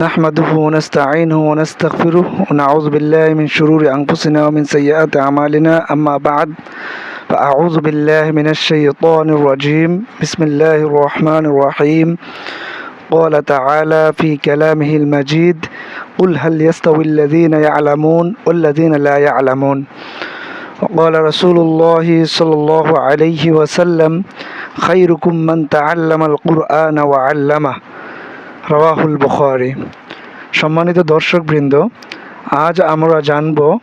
نحمده ونستعينه ونستغفره ونعوذ بالله من شرور أنفسنا ومن سيئات أعمالنا. أما بعد فأعوذ بالله من الشيطان الرجيم. بسم الله الرحمن الرحيم. قال تعالى في كلامه المجيد قل هل يستوي الذين يعلمون والذين لا يعلمون? وقال رسول الله صلى الله عليه وسلم خيركم من تعلم القرآن وعلمه. রাহুল বুখারি। সম্মানিত দর্শকবৃন্দ, আজ আমরা জানব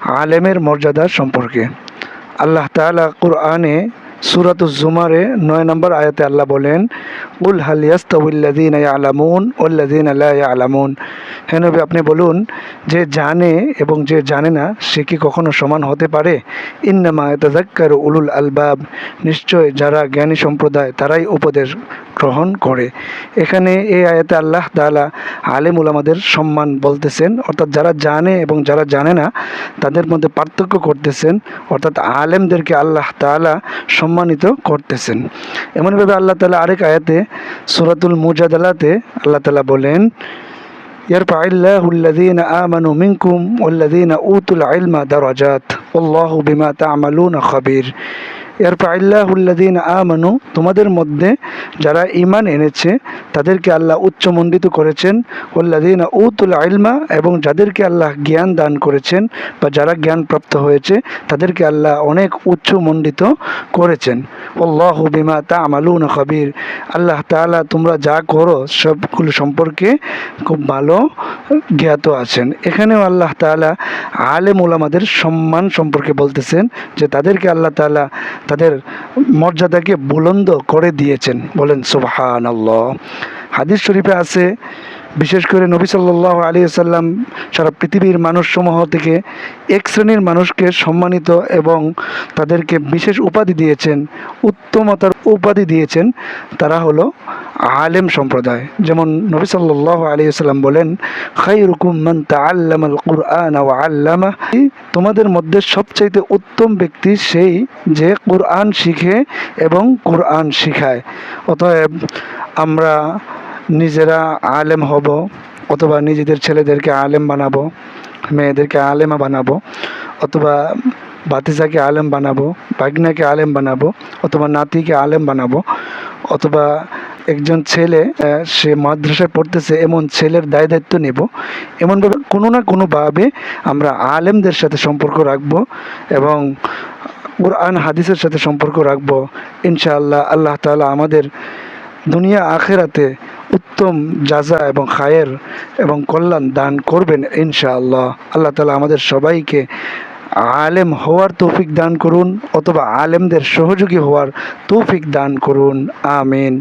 আলেমের মর্যাদা সম্পর্কে। আল্লাহ তাআলা কুরআনে সুরাতুজ জুমারে নয় নম্বর আয়াতে আল্লাহ বলেন, উল হালিয়াস্তাউল্লাদিন আলামুন উল্লাদিন আল্লাহ আলামুন হে নবী, আপনি বলুন, যে জানে এবং যে জানে না, সে কি কখনো সমান হতে পারে? ইন্নামা তাজাক্কার উলুল আলবাব। নিশ্চয় যারা জ্ঞানী সম্প্রদায়, তারাই উপদেশ গ্রহণ করে এখানে এই আয়াতে আল্লাহ তাআলা আলেম উলামাদের সম্মান বলতেছেন অর্থাৎ যারা জানে এবং যারা জানে না তাদের মধ্যে পার্থক্য করতেছেন অর্থাৎ আলেমদেরকে আল্লাহ তাআলা সম্মানিত করতেছেন এমনভাবে আল্লাহ তাআলা আরেক আয়াতে সূরাতুল মুজাদালাতে আল্লাহ তাআলা বলেন يرفع الله الذين آمنوا منكم والذين أوتوا العلم درجات والله بما تعملون خبير ইয়ারফাইল্লাহুল্লাদিন আমানু, তোমাদের মধ্যে যারা ইমান এনেছে, তাদেরকে আল্লাহ উচ্চমণ্ডিত করেছেন। ওল্লাদিন উতুল আইলমা এবং যাদেরকে আল্লাহ জ্ঞান দান করেছেন বা যারা জ্ঞান প্রাপ্ত হয়েছে, তাদেরকে আল্লাহ অনেক উচ্চমণ্ডিত করেছেন। আল্লাহ বিমা তা আমালুন খবির। আল্লাহ তাআলা তোমরা যা করো, সবগুলো সম্পর্কে খুব ভালো জ্ঞাত আছেন। এখানেও আল্লাহ তাআলা আলেম ওলামাদের সম্মান সম্পর্কে বলতেছেন যে তাদেরকে আল্লাহ তাআলা তাদের মর্যাদাকে বুলন্দ করে দিয়েছেন। বলেন সুবহান আল্লাহ হাদিস শরীফে আছে বিশেষ করে নবী সাল্লাহ আলী সাল্লাম সারা পৃথিবীর মানুষসমূহ থেকে এক শ্রেণির মানুষকে সম্মানিত এবং তাদেরকে বিশেষ উপাধি দিয়েছেন, উত্তমতার উপাধি দিয়েছেন তারা হলো আলেম সম্প্রদায়। যেমন নবী সাল্লাহ আলী সাল্লাম বলেন খাই রুকুম মান তাল্লামাল কুরআন ও আল্লামা। তোমাদের মধ্যে সবচাইতে উত্তম ব্যক্তি সেই যে কোরআন শিখে এবং কোরআন শিখায়। অতএব আমরা নিজেরা আলেম হব অথবা নিজেদের ছেলেদেরকে আলেম বানাবো, মেয়েদেরকে আলেমা বানাবো, অথবা বাতিজাকে আলেম বানাবো বাগনাকে আলেম বানাবো, অথবা নাতিকে আলেম বানাবো, অথবা একজন ছেলে সে মাদ্রাসায় পড়তেছে, এমন ছেলের দায় দায়িত্ব নেব। এমনভাবে কোনো না কোনোভাবে আমরা আলেমদের সাথে সম্পর্ক রাখব এবং কোরআন, হাদিসের সাথে সম্পর্ক রাখব। ইনশাআল্লাহ, আল্লাহ তাআলা আমাদের দুনিয়া আখেরাতে উত্তম যাজা এবং খায়ের এবং কল্যাণ দান করবেন ইনশাআল্লাহ। আল্লাহ তালা আমাদের সবাইকে আলেম হওয়ার তৌফিক দান করুন অথবা আলেমদের সহযোগী হওয়ার তৌফিক দান করুন। আমিন।